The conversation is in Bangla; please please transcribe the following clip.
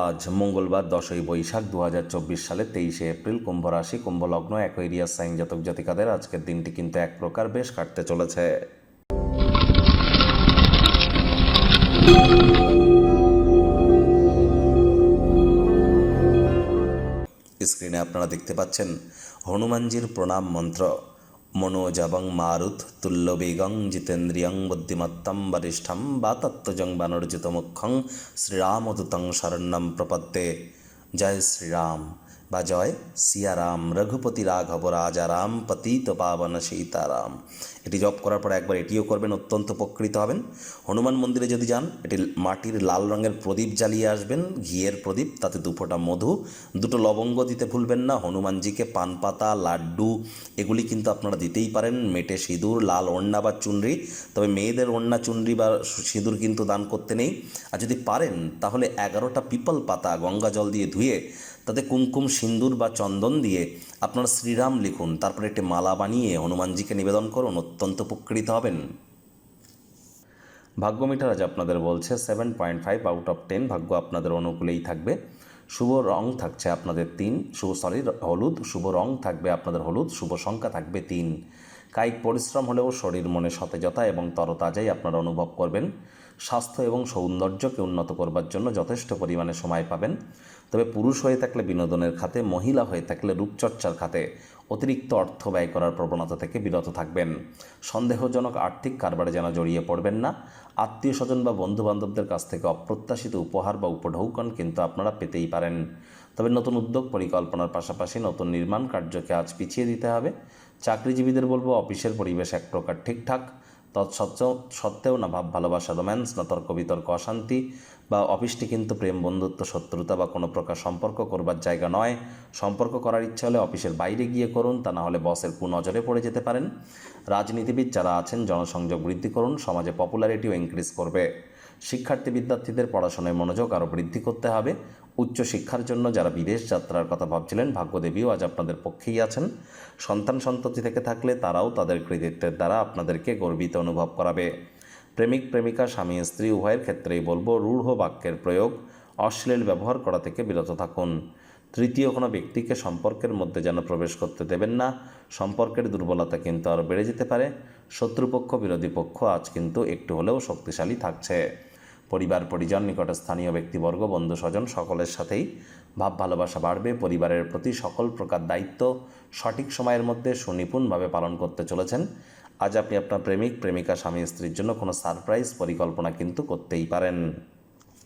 আজ মঙ্গলবার দশই বৈশাখ দু চব্বিশ সালে তেইশে এপ্রিল কুম্ভ রাশি কুম্ভ লগ্ন অ্যাকোয়েরিয়াস সাইন জাতক জাতিকাদের আজকের দিনটি কিন্তু এক প্রকার বেশ কাটতে চলেছে। স্ক্রিনে আপনারা দেখতে পাচ্ছেন হনুমানজির প্রণাম মন্ত্র। মনোজবং মারুত তুল্যবেগং জিতেন্দ্রিয়ং বুদ্ধিমত্তম বরিষ্ঠম বা তত্ত্বজং বানর্জিত মুখ্যং শ্রীরামদূতং শরণ্যম প্রপদ্যে। জয় শ্রীরাম। বা জয় সিয়ারাম, রঘুপতি রাঘব রাজারাম পতিত পাবন সীতারাম। এটি জপ করার পর একবার এটিও করবেন, অত্যন্ত উপকৃত হবেন। হনুমান মন্দিরে যদি যান, এটি মাটির লাল রঙের প্রদীপ জ্বালিয়ে আসবেন, ঘিয়ের প্রদীপ, তাতে দুফোঁটা মধু, দুটো লবঙ্গ দিতে ভুলবেন না, হনুমানজিকে পান পাতা লাড্ডু, এগুলি কিন্তু আপনারা দিতেই পারেন, মেটে সিঁদুর, লাল ওড়না বা চুনরি, তবে মেয়েদের ওড়না, চুনরি বা সিঁদুর কিন্তু দান করতে নেই। আর যদি পারেন, তাহলে এগারোটা পিপল পাতা গঙ্গা জল দিয়ে ধুয়ে তাতে কুমকুম সিন্দুর বা চন্দন দিয়ে আপনারা শ্রীরাম লিখুন। তারপরে একটি মালা বানিয়ে হনুমানজিকে নিবেদন করুন। অত্যন্ত উপকৃত হবেন। ভাগ্য মিটার আজ আপনাদের বলছে seven point five out of ten ভাগ্য আপনাদের অনুকূলেই থাকবে। শুভ রং থাকছে আপনাদের তিন। শুভ সরি হলুদ। শুভ রং থাকবে আপনাদের হলুদ। শুভ সংখ্যা থাকবে তিন। কায়িক পরিশ্রম হলেও শরীর মনে সতেজতা এবং তরতাজাই আপনারা অনুভব করবেন। স্বাস্থ্য এবং সৌন্দর্যকে উন্নত করবার জন্য যথেষ্ট পরিমাণে সময় পাবেন। তবে পুরুষ হয়ে থাকলে বিনোদনের খাতে, মহিলা হয়ে থাকলে রূপচর্চার খাতে অতিরিক্ত অর্থ ব্যয় করার প্রবণতা থেকে বিরত থাকবেন। সন্দেহজনক আর্থিক কারবারে যেন জড়িয়ে পড়বেন না। আত্মীয় স্বজন বা বন্ধু বান্ধবদের কাছ থেকে অপ্রত্যাশিত উপহার বা উপঢৌকন কিন্তু আপনারা পেতেই পারেন। তবে নতুন উদ্যোগ পরিকল্পনার পাশাপাশি নতুন নির্মাণ কার্যকে আজ পিছিয়ে দিতে হবে। চাকরিজীবীদের বলব, অফিসের পরিবেশ এক প্রকার ঠিকঠাক। তৎসত্ত্বেও, সত্ত্বেও না ভাব, ভালোবাসা, রোম্যান্স, না তর্ক, বিতর্ক, অশান্তি। বা অফিসটি কিন্তু প্রেম, বন্ধুত্ব, শত্রুতা বা কোনো প্রকার সম্পর্ক করবার জায়গা নয়। সম্পর্ক করার ইচ্ছা হলে অফিসের বাইরে গিয়ে করুন, তা না হলে বসের কুনজরে পড়ে যেতে পারেন। রাজনীতিবিদ যারা আছেন, জনসংযোগ বৃদ্ধি করুন, সমাজে পপুলারিটিও ইনক্রিজ করবে। শিক্ষার্থী, বিদ্যার্থীদের পড়াশোনায় মনোযোগ আরও বৃদ্ধি করতে হবে। উচ্চ শিক্ষার জন্য যারা বিদেশ যাত্রার কথা ভাবছিলেন, ভাগ্যদেবীও আজ আপনাদের পক্ষেই আছেন। সন্তান সন্ততি থেকে থাকলে তারাও তাদের কৃতিত্বের দ্বারা আপনাদেরকে গর্বিত অনুভব করাবে। প্রেমিক, প্রেমিকা, স্বামী, স্ত্রী, উভয়ের ক্ষেত্রেই বলব, রূঢ় বাক্যের প্রয়োগ, অশ্লীল ব্যবহার করা থেকে বিরত থাকুন। তৃতীয় কোনো ব্যক্তিকে সম্পর্কের মধ্যে যেন প্রবেশ করতে দেবেন না, সম্পর্কের দুর্বলতা কিন্তু আরও বেড়ে যেতে পারে। শত্রুপক্ষ, বিরোধী পক্ষ আজ কিন্তু একটু হলেও শক্তিশালী থাকছে। পরিবার, পরিজন নিকট স্থানীয় ব্যক্তিবর্গ, বন্ধু, স্বজন সকলের সাথেই ভাব ভালোবাসা বাড়বে। পরিবারের প্রতি সকল প্রকার দায়িত্ব সঠিক সময়ের মধ্যে সুনিপুণভাবে পালন করতে চলেছেন। আজ আপনি আপনার প্রেমিক, প্রেমিকা, স্বামী, স্ত্রীর জন্য কোনো সারপ্রাইজ পরিকল্পনা কিন্তু করতেই পারেন।